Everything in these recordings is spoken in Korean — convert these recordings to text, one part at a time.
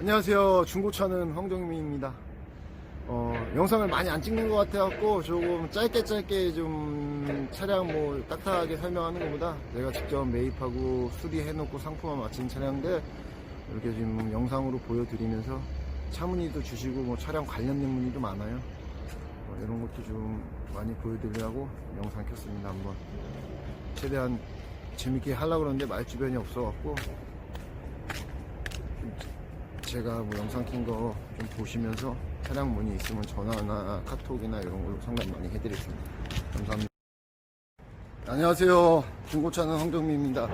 안녕하세요. 중고차는 황정민입니다. 어, 영상을 많이 안 찍는 것 같아갖고 조금 짧게 짧게 좀 차량 뭐 딱딱하게 설명하는 것보다 내가 직접 매입하고 수리해놓고 상품화 마친 차량들 이렇게 지금 영상으로 보여드리면서 차 문의도 주시고 뭐 차량 관련된 문의도 많아요. 어, 이런 것도 좀 많이 보여드리려고 영상 켰습니다. 한번 최대한 재밌게 하려고 그러는데 말 주변이 없어갖고 제가 뭐 영상 킨 거 좀 보시면서 차량 문의 있으면 전화나 카톡이나 이런 걸로 상담 많이 해드리겠습니다. 감사합니다. 안녕하세요. 중고차는 황정민입니다.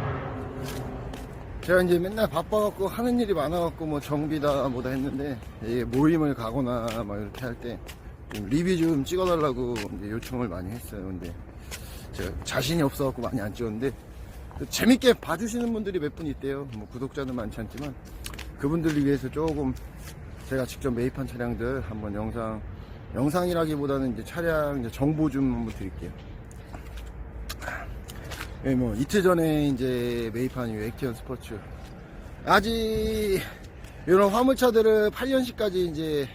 제가 이제 맨날 바빠갖고 하는 일이 많아갖고 뭐 정비다 뭐다 했는데 이게 모임을 가거나 막 이렇게 할 때 리뷰 좀 찍어달라고 요청을 많이 했어요. 근데 제가 자신이 없어갖고 많이 안 찍었는데 또 재밌게 봐주시는 분들이 몇 분 있대요. 뭐 구독자는 많지 않지만 그분들을 위해서 조금 제가 직접 매입한 차량들 한번 영상 영상이라기보다는 이제 차량 이제 정보 좀 한번 드릴게요. 예, 뭐 이틀 전에 이제 매입한 이 액티언 스포츠 아직 이런 화물차들을 8년씩까지 이제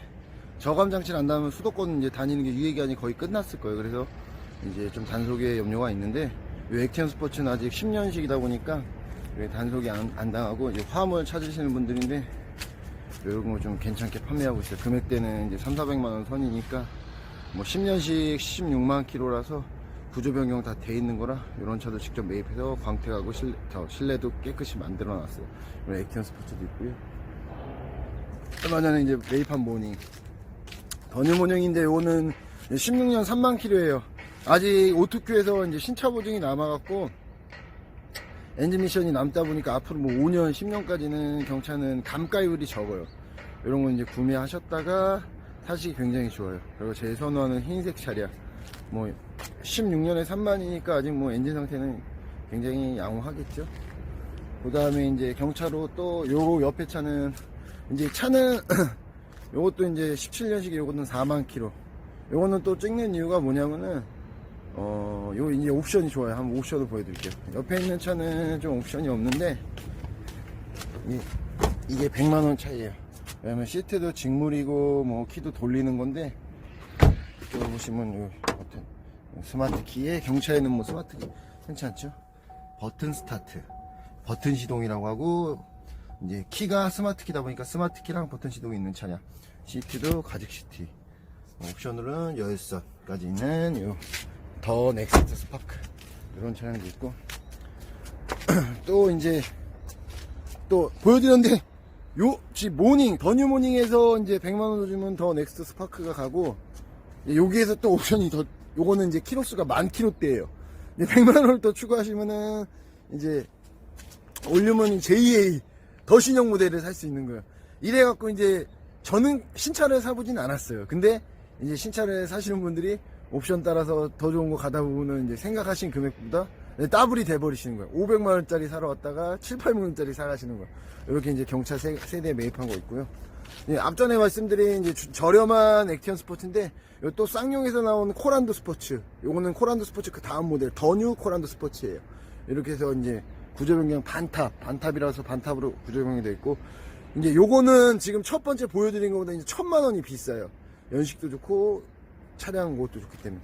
저감 장치를 안 나면 수도권 이제 다니는 게 유예 기간이 거의 끝났을 거예요. 그래서 이제 좀 단속에 염려가 있는데 이 액티언 스포츠는 아직 10년씩이다 보니까 왜 단속이 안, 안 당하고 화물 찾으시는 분들인데 이런 거 좀 괜찮게 판매하고 있어요. 금액대는 이제 3, 400만 원 선이니까 뭐 10년씩 16만 킬로라서 구조 변경 다 돼 있는 거라 이런 차도 직접 매입해서 광택하고 실내, 더 실내도 깨끗이 만들어 놨어요. 이런 액티언 스포츠도 있고요. 얼마 전에 이제 매입한 모닝 더뉴 모닝인데 요거는 16년 3만 킬로예요. 아직 오토큐에서 이제 신차 보증이 남아갖고 엔진 미션이 남다 보니까 앞으로 뭐 5년, 10년까지는 경차는 감가율이 적어요. 이런 거 이제 구매하셨다가 타시기 굉장히 좋아요. 그리고 제 선호하는 흰색 차량. 뭐 16년에 3만이니까 아직 뭐 엔진 상태는 굉장히 양호하겠죠. 그 다음에 이제 경차로 또 요 옆에 차는 이제 차는 요것도 이제 17년식 요거는 4만 킬로. 요거는 또 찍는 이유가 뭐냐면은 어, 요 이제 옵션이 좋아요. 한번 옵션을 보여드릴게요. 옆에 있는 차는 좀 옵션이 없는데 이, 이게 100만 원 차이에요. 왜냐면 시트도 직물이고 뭐 키도 돌리는 건데 이쪽 보시면 요 버튼 스마트 키에 경차에는 뭐 스마트 키 괜찮죠? 버튼 스타트 버튼 시동이라고 하고 이제 키가 스마트 키다 보니까 스마트 키랑 버튼 시동이 있는 차량 시트도 가죽 시트 옵션으로는 열선까지 있는 요 더 넥스트 스파크 이런 차량도 있고. 또 이제 또 보여드렸는데 요 지금 모닝 더뉴 모닝에서 이제 100만원 주면 더 넥스트 스파크가 가고 여기에서 또 옵션이 더 요거는 이제 키로수가 만 킬로대예요. 100만원을 더 추가하시면은 이제 올리면 JA 더 신형 모델을 살 수 있는 거예요. 이래갖고 이제 저는 신차를 사보진 않았어요. 근데 이제 신차를 사시는 분들이 옵션 따라서 더 좋은 거 가다 보면은 이제 생각하신 금액보다 더블이 돼버리시는 거예요. 500만 원짜리 사러 왔다가 7, 8만 원짜리 사가시는 거예요. 이렇게 이제 경차 세, 세대 매입한 거 있고요. 예, 앞전에 말씀드린 이제 주- 저렴한 액티언 스포츠인데 요또 쌍용에서 나오는 코란도 스포츠. 요거는 코란도 스포츠 그 다음 모델 더뉴 코란도 스포츠예요. 이렇게 해서 이제 구조 변경 반탑, 반탑이라서 반탑으로 구조 변경이 돼 있고 이제 요거는 지금 첫 번째 보여드린 것보다 이제 천만 원이 비싸요. 연식도 좋고 차량 것도 좋기 때문에.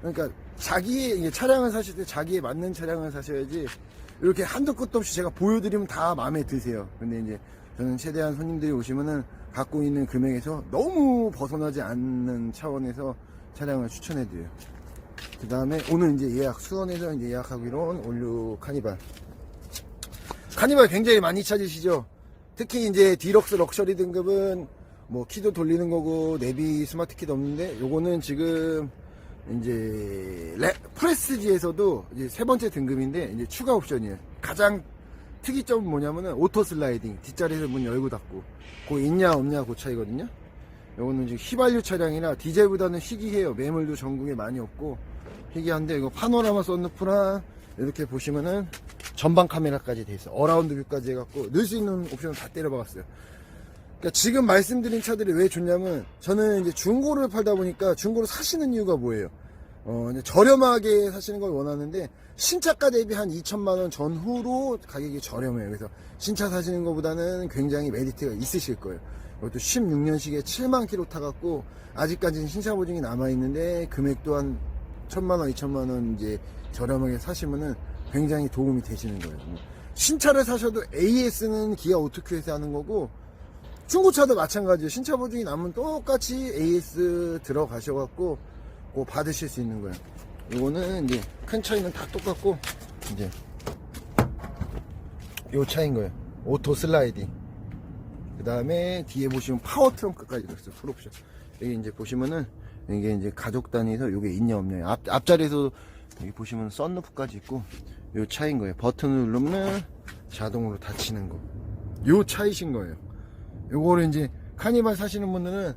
그러니까 자기의 차량을 사실 때 자기에 맞는 차량을 사셔야지 이렇게 한도 끝도 없이 제가 보여드리면 다 마음에 드세요. 근데 이제 저는 최대한 손님들이 오시면은 갖고 있는 금액에서 너무 벗어나지 않는 차원에서 차량을 추천해드려요. 그 다음에 오늘 이제 예약, 수원에서 이제 예약하기로 온 올류 카니발. 카니발 굉장히 많이 찾으시죠? 특히 이제 디럭스 럭셔리 등급은 뭐 키도 돌리는 거고 내비 스마트 키도 없는데 요거는 지금 이제 레, 프레스지에서도 이제 세 번째 등급인데 이제 추가 옵션이에요. 가장 특이점은 뭐냐면은 오토 슬라이딩 뒷자리에서 문 열고 닫고 그 있냐 없냐 그 차이거든요. 요거는 지금 휘발유 차량이라 디젤보다는 희귀해요. 매물도 전국에 많이 없고 희귀한데 이거 파노라마 썬루프랑 이렇게 보시면은 전방 카메라까지 돼 있어. 어라운드 뷰까지 해갖고 넣을 수 있는 옵션을 다 때려박았어요. 그러니까 지금 말씀드린 차들이 왜 좋냐면 저는 이제 중고를 팔다 보니까 중고를 사시는 이유가 뭐예요? 어, 저렴하게 사시는 걸 원하는데 신차가 대비 한 2천만 원 전후로 가격이 저렴해요. 그래서 신차 사시는 것보다는 굉장히 메리트가 있으실 거예요. 이것도 16년식에 7만 킬로 타갖고 아직까지는 신차 보증이 남아 있는데 금액도 한 1천만 원, 2천만 원 이제 저렴하게 사시면은 굉장히 도움이 되시는 거예요. 뭐 신차를 사셔도 AS는 기아 오토큐에서 하는 거고 중고차도 마찬가지예요. 신차 보증이 남으면 똑같이 AS 들어가셔갖고 그 받으실 수 있는 거예요. 이거는 이제 큰 차이는 다 똑같고 이제 요 차인 거예요. 오토 슬라이딩. 그 다음에 뒤에 보시면 파워 트렁크까지 들어있어요. 풀옵션. 여기 이제 보시면은 이게 이제 가족 단위에서 요게 있냐 없냐. 앞, 앞자리에서 여기 보시면 썬루프까지 있고 요 차인 거예요. 버튼을 누르면 자동으로 닫히는 거. 요 차이신 거예요. 요거를 이제 카니발 사시는 분들은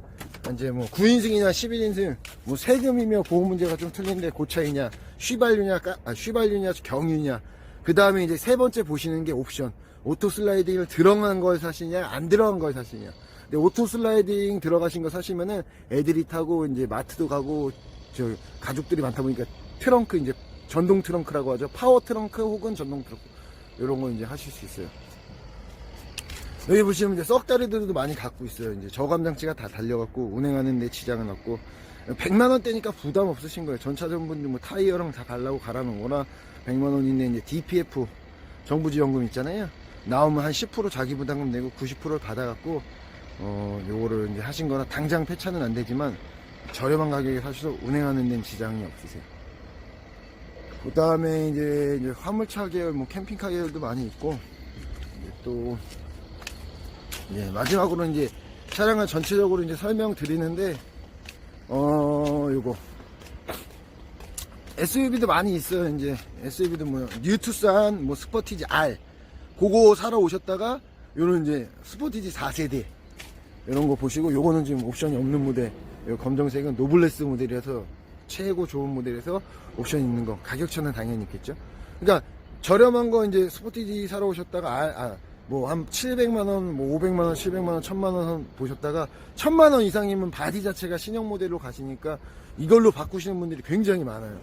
이제 뭐 9인승이냐 11인승 뭐 세금이며 보험 문제가 좀 틀린데 그 차이냐 휘발유냐 까- 아, 휘발유냐 경유냐. 그 다음에 이제 세 번째 보시는 게 옵션. 오토 슬라이딩을 들어간 걸 사시냐 안 들어간 걸 사시냐. 근데 오토 슬라이딩 들어가신 거 사시면은 애들이 타고 이제 마트도 가고 저 가족들이 많다 보니까 트렁크 이제 전동 트렁크라고 하죠. 파워 트렁크 혹은 전동 트렁크. 이런 거 이제 하실 수 있어요 여기 보시면 이제 썩다리들도 많이 갖고 있어요. 이제 저감 장치가 다 달려갖고 운행하는 데 지장은 없고 100만 원대니까 부담 없으신 거예요. 전차 전분들 뭐 타이어랑 다 갈라고 갈아놓거나 100만 원 이내 이제 DPF 정부 지원금 있잖아요. 나오면 한 10% 자기 부담금 내고 90%를 받아갖고 어 요거를 이제 하신 거나 당장 폐차는 안 되지만 저렴한 가격에 사셔서 운행하는 데는 지장이 없으세요. 그 다음에 이제, 이제 화물차 계열, 뭐 캠핑카 계열도 많이 있고 또 예, 마지막으로 이제 차량을 전체적으로 이제 설명드리는데, 어, 요거. SUV도 많이 있어요, 이제. SUV도 뭐, 뉴투산, 뭐, 스포티지 R. 그거 사러 오셨다가, 요런 이제, 스포티지 4세대. 이런 거 보시고, 요거는 지금 옵션이 없는 모델. 요 검정색은 노블레스 모델이라서, 최고 좋은 모델에서 옵션 있는 거. 가격 차는 당연히 있겠죠. 그러니까, 저렴한 거 이제 스포티지 사러 오셨다가, 아, 아, 뭐 한 700만 원, 뭐 500만 원, 700만 원, 1000만 원 보셨다가 1000만 원 이상이면 바디 자체가 신형 모델로 가시니까 이걸로 바꾸시는 분들이 굉장히 많아요.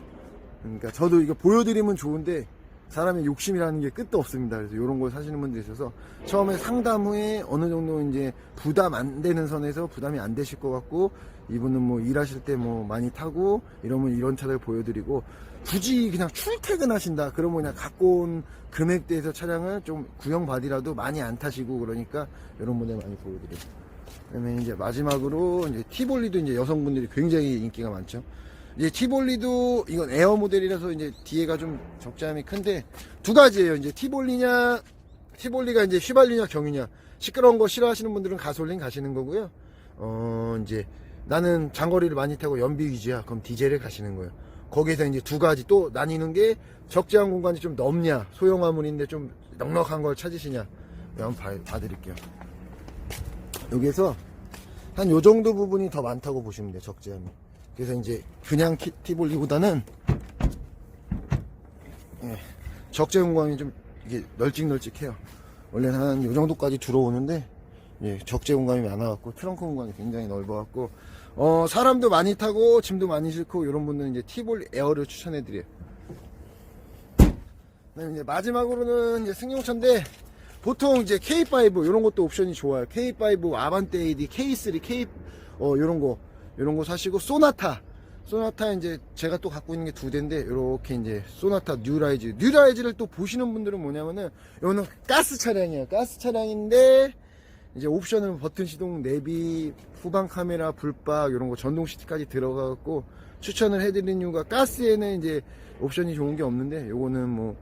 그러니까 저도 이거 보여드리면 좋은데 사람의 욕심이라는 게 끝도 없습니다. 그래서 이런 걸 사시는 분들이 있어서 처음에 상담 후에 어느 정도 이제 부담 안 되는 선에서 부담이 안 되실 것 같고 이분은 뭐 일하실 때 뭐 많이 타고 이러면 이런 차를 보여드리고 굳이 그냥 출퇴근하신다 그러면 그냥 갖고 온 금액대에서 차량을 좀 구형 바디라도 많이 안 타시고 그러니까 이런 모델 많이 보여드려요. 그다음에 이제 마지막으로 이제 티볼리도 이제 여성분들이 굉장히 인기가 많죠. 이제 티볼리도 이건 에어 모델이라서 이제 뒤에가 좀 적재함이 큰데 두 가지예요. 이제 티볼리냐 티볼리가 이제 휘발유냐 경유냐 시끄러운 거 싫어하시는 분들은 가솔린 가시는 거고요. 어 이제 나는 장거리를 많이 타고 연비 위주야. 그럼 디젤을 가시는 거예요. 거기에서 이제 두 가지 또 나뉘는 게 적재한 공간이 좀 넓냐 소형 화물인데 좀 넉넉한 걸 찾으시냐 한번 봐, 봐드릴게요. 여기에서 한 요 정도 부분이 더 많다고 보시면 돼요. 적재함이. 그래서 이제 그냥 키- 티볼리보다는 예, 적재 공간이 좀 이게 널찍널찍해요. 원래는 한요 정도까지 들어오는데 예, 적재 공간이 많아갖고 트렁크 공간이 굉장히 넓어갖고 어, 사람도 많이 타고 짐도 많이 싣고 이런 분들은 이제 티볼 에어를 추천해드려요. 그다음에 이제 마지막으로는 이제 승용차인데 보통 이제 K5 이런 것도 옵션이 좋아요. K5 아반떼 AD, K3, K 어 이런 거 이런 거 사시고 소나타 소나타 이제 제가 또 갖고 있는 게 두 대인데 이렇게 이제 소나타 뉴라이즈 뉴라이즈를 또 보시는 분들은 뭐냐면은 이거는 가스 차량이에요. 가스 차량인데 이제 옵션은 버튼 시동, 내비, 후방 카메라, 불박 이런 거 전동 시트까지 들어가갖고 추천을 해드리는 이유가 가스에는 이제 옵션이 좋은 게 없는데 요거는 뭐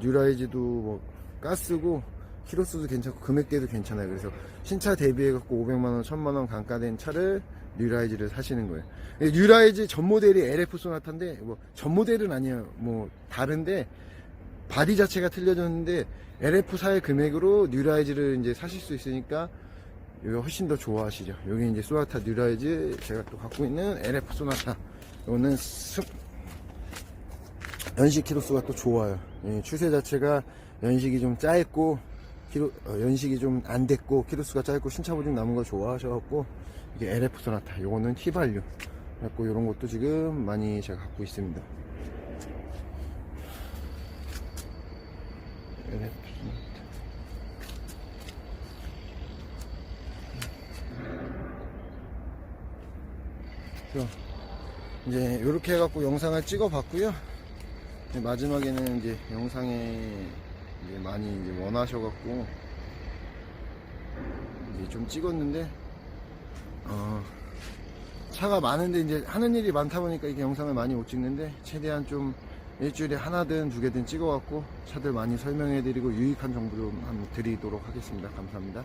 뉴라이즈도 뭐 가스고 키로수도 괜찮고 금액대도 괜찮아요. 그래서 신차 대비해 갖고 500만원, 1000만원 강가된 차를 뉴라이즈를 사시는 거예요. 예, 뉴라이즈 전 모델이 LF 소나타인데 뭐 전 모델은 아니에요. 뭐 다른데 바디 자체가 틀려졌는데 LF4의 금액으로 뉴라이즈를 이제 사실 수 있으니까 여기 훨씬 더 좋아하시죠. 여기 이제 소나타 뉴라이즈 제가 또 갖고 있는 LF 소나타. 이거는 스- 연식 키로수가 또 좋아요. 예, 추세 자체가 연식이 좀 짧고 키로, 어, 연식이 좀 안 됐고 키로수가 짧고 신차 보증 남은 거 좋아하셔갖고 이게 LF 소나타. 요거는 휘발유. 그래갖고 이런 것도 지금 많이 제가 갖고 있습니다. 그래서 이제 이렇게 해갖고 영상을 찍어 봤고요. 이제 마지막에는 이제 영상에 이제 많이 이제 원하셔갖고 이제 좀 찍었는데 어, 차가 많은데 이제 하는 일이 많다 보니까 이게 영상을 많이 못 찍는데 최대한 좀 일주일에 하나든 두 개든 찍어갖고 차들 많이 설명해드리고 유익한 정보 좀 드리도록 하겠습니다. 감사합니다.